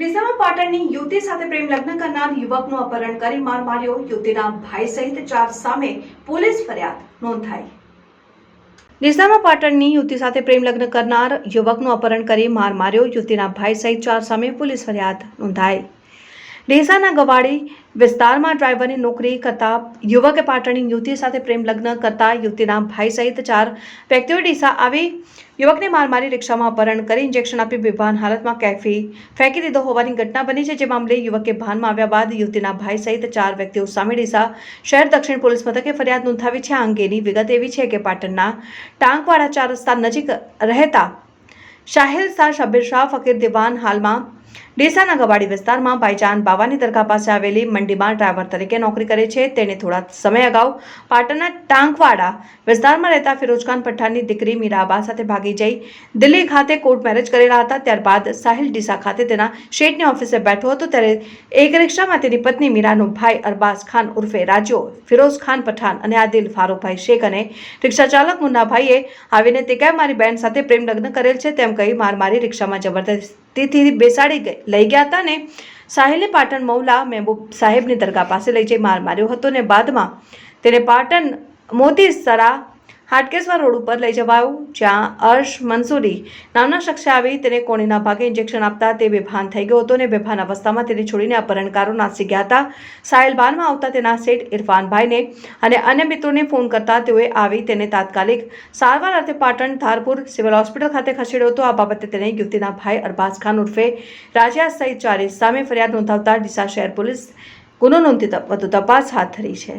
ડીસામાં પાટણની યુવતી સાથે પ્રેમ લગ્ન કરનાર યુવકનું અપહરણ કરી માર માર્યો. યુવતીના ભાઈ સહિત ચાર સામે પોલીસ ફરિયાદ નોંધાઈ. ડીસામાં પાટણની યુવતી સાથે પ્રેમ લગ્ન કરનાર યુવકનું અપહરણ કરી માર માર્યો. યુવતીના ભાઈ સહિત ચાર સામે પોલીસ ફરિયાદ નોંધાઈ. ડીસાના ગવાડી વિસ્તારમાં ડ્રાઈવરની નોકરી કરતા યુવકે પાટણની યુવતી સાથે પ્રેમ લગ્ન કરતા યુવતીના ભાઈ સહિત ચાર વ્યક્તિઓ ડીસા આવી યુવકને માર મારી રિક્ષામાં અપહરણ કરી ઇન્જેક્શન આપી બેભાન હાલતમાં કેફી ફેંકી દીધો હોવાની ઘટના બની છે, જે મામલે યુવકે ભાનમાં આવ્યા બાદ યુવતીના ભાઈ સહિત ચાર વ્યક્તિઓ સામે ડીસા શહેર દક્ષિણ પોલીસ મથકે ફરિયાદ નોંધાવી છે. આ અંગેની વિગત એવી છે કે પાટણના ટાંકવાડા ચાર રસ્તા નજીક રહેતા શાહિલ શાહ શબીર શાહ ફકીર દિવાન હાલમાં ડીસાના ગવાડી વિસ્તારમાં ભાઈજાન બાવાની દરગાહ પાસે આવેલી મંડીમાં ડ્રાઈવર તરીકે નોકરી કરે છે. તેને થોડા સમય અગાઉ પાટણના ટાંકવાડા વિસ્તારમાં રહેતા ફિરોજખાન પઠાણની દીકરી મીરાબા સાથે ભાગી જઈ દિલ્હી ખાતે કોર્ટ મેરેજ કરેલા હતા. ત્યારબાદ સાહિલ ડીસા ખાતે તેના શેઠની ઓફિસે બેઠો હતો. ત્યારે એક રિક્ષામાં તેની પત્ની મીરાનો ભાઈ અરબાઝ ખાન ઉર્ફે રાજ્યો ફિરોઝ ખાન પઠાણ અને આદિલ ફારૂકભાઈ શેખ અને રિક્ષા ચાલક મુન્નાભાઈએ આવીને તે કેમ મારી બહેન સાથે પ્રેમ લગ્ન કરેલ છે. તેમ કહી માર મારી રિક્ષામાં જબરદસ્તીથી બેસાડી ગઈ- લઈ ગયા હતા ને, સાહેલે પાટણ મૌલા મહેબૂબ સાહેબની દરગાહ પાસે લઈ જઈ માર માર્યો હતો ને, બાદમાં તેને પાટણ મોતી સરા હાટકેશ્વર રોડ ઉપર લઈ જવાયું, જ્યાં અર્શ મંસૂરી નામના શખ્સે આવી તેને કોણીના ભાગે ઇન્જેક્શન આપતા તે બેભાન થઈ ગયો હતો અને બેભાન અવસ્થામાં તેને છોડીને અપહરણકારો નાસી ગયા હતા. સાહિલ બાનમાં આવતા તેના શેઠ ઇરફાનભાઈને અને અન્ય મિત્રોને ફોન કરતા તેઓએ આવી તેને તાત્કાલિક સારવાર અર્થે પાટણ ધારપુર સિવિલ હોસ્પિટલ ખાતે ખસેડ્યો હતો. આ બાબતે તેને યુવતીના ભાઈ અરબાઝ ખાન ઉર્ફે રાજા સહિત ચારે સામે ફરિયાદ નોંધાવતા ડીસા શહેર પોલીસ ગુનો નોંધી વધુ તપાસ હાથ ધરી છે.